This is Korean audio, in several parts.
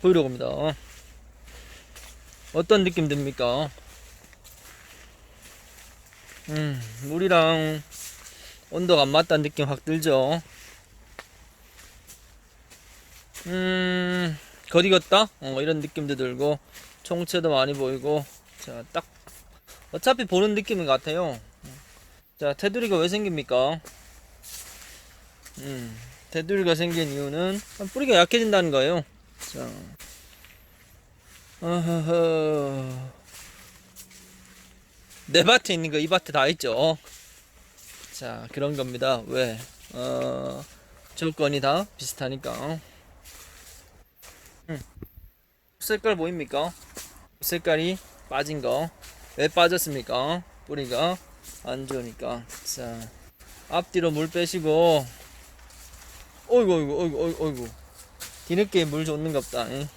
보이려고 합니다. 어떤 느낌 듭니까? 음, 물이랑 온도가 안 맞다는 느낌 확 들죠? 음, 거리 걷다? 어, 이런 느낌도 들고, 총체도 많이 보이고, 자, 딱, 어차피 보는 느낌인 것 같아요. 자, 테두리가 왜 생깁니까? 음, 테두리가 생긴 이유는 뿌리가 약해진다는 거예요. 자, 어허허. 내 밭에 있는 거 이 밭에 다 있죠. 자, 그런 겁니다. 왜? 어, 조건이 다 비슷하니까. 음. 색깔 보입니까? 색깔이 빠진 거. 왜 빠졌습니까? 뿌리가 안 좋으니까. 자, 앞뒤로 물 빼시고. 어이구, 어이구, 어이구, 어이구. 뒤늦게 물 줬는 갑다. 응?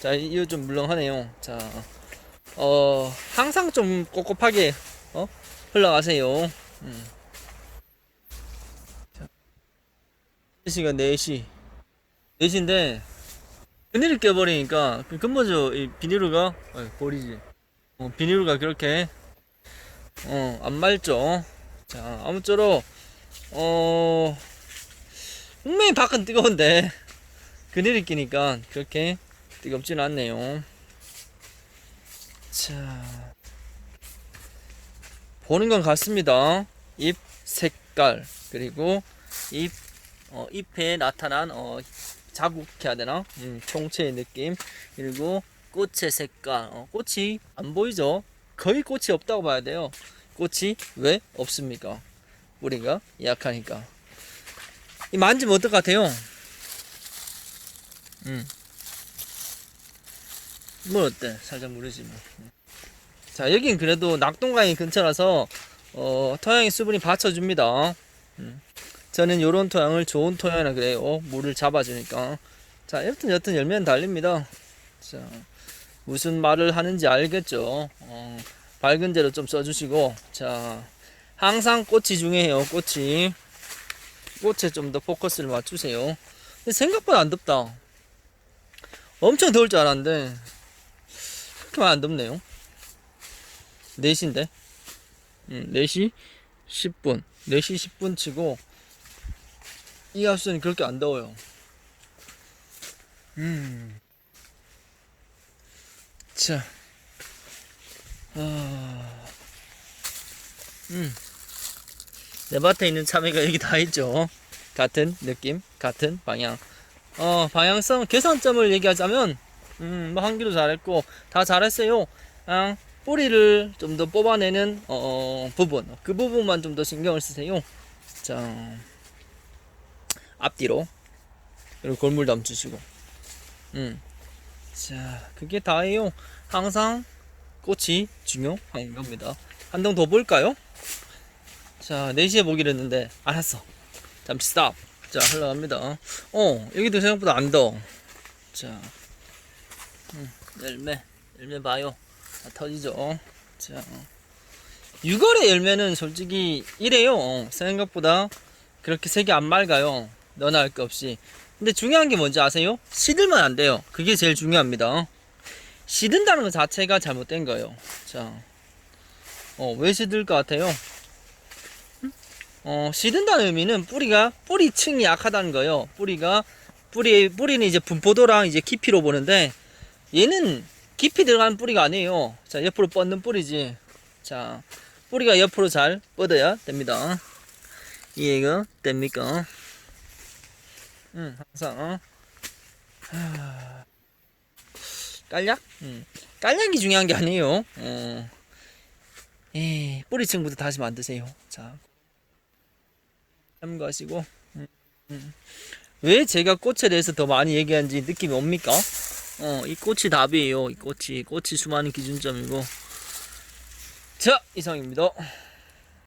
자, 이거 좀 물렁하네요. 자, 어, 항상 좀 꼿꼿하게, 어? 흘러가세요. 음. 자, 시간 4시. 4시인데, 비닐을 껴버리니까, 그 근본적으로 이 비닐루가, 어, 버리지. 어, 비닐루가 그렇게, 어, 안 맑죠. 자, 아무쪼록, 어, 분명히 밖은 뜨거운데, 그늘이 끼니까 그렇게 뜨겁진 않네요. 자, 보는 건 같습니다. 잎 색깔 그리고 잎 어, 잎에 나타난 어, 자국 해야 되나? 음, 총체의 느낌 그리고 꽃의 색깔. 어, 꽃이 안 보이죠? 거의 꽃이 없다고 봐야 돼요. 꽃이 왜 없습니까? 우리가 약하니까. 이 만지면 어떨 것 같아요? 음. 뭐 어때? 살짝 모르지 뭐. 자 여긴 그래도 낙동강이 근처라서 어, 토양의 수분이 받쳐줍니다. 음. 저는 요런 토양을 좋은 토양이라 그래요. 물을 잡아주니까. 자 여튼 여튼 열면 달립니다. 자 무슨 말을 하는지 알겠죠? 어, 밝은 재로 좀 써주시고 자 항상 꽃이 중요해요. 꽃이 꽃에 좀 더 포커스를 맞추세요. 근데 생각보다 안 덥다. 엄청 더울 줄 알았는데 그렇게 많이 안 덥네요. 4시인데? 음, 4시 10분. 4시 10분 치고 이 합수는 그렇게 안 더워요. 음. 자. 아... 음. 내 밭에 있는 참외가 여기 다 있죠? 같은 느낌? 같은 방향 어, 방향성 개선점을 얘기하자면, 음, 뭐, 한 기도 잘했고, 다 잘했어요. 아, 뿌리를 좀 더 뽑아내는, 어, 부분. 그 부분만 좀 더 신경을 쓰세요. 자, 앞뒤로. 그리고 골물 담주시고. 음. 자, 그게 다예요. 항상 꽃이 중요한 겁니다. 한동더 볼까요? 자, 4시에 보기로 했는데, 알았어. 잠시 스탑. 자, 흘러갑니다. 어, 여기도 생각보다 안 더워. 자, 음, 열매, 열매 봐요. 다 터지죠. 자, 6월의 열매는 솔직히 이래요. 어, 생각보다 그렇게 색이 안 맑아요. 너나 할거 없이. 근데 중요한 게 뭔지 아세요? 시들면 안 돼요. 그게 제일 중요합니다. 시든다는 것 자체가 잘못된 거예요. 자, 어, 왜 시들 것 같아요? 어, 시든다는 의미는 뿌리가 뿌리층이 약하다는 거예요. 뿌리가 뿌리 뿌리는 이제 분포도랑 이제 깊이로 보는데 얘는 깊이 들어가는 뿌리가 아니에요. 자, 옆으로 뻗는 뿌리지. 자, 뿌리가 옆으로 잘 뻗어야 됩니다. 이해가 됩니까? 음, 항상 어? 하... 깔약? 음. 깔약이 중요한 게 아니에요. 어. 에 뿌리층부터 다시 만드세요. 자, 참고하시고 음, 음. 왜 제가 꽃에 대해서 더 많이 얘기하는지 느낌이 옵니까? 어, 이 꽃이 답이에요. 이 꽃이 꽃이 수많은 기준점이고 자 이상입니다.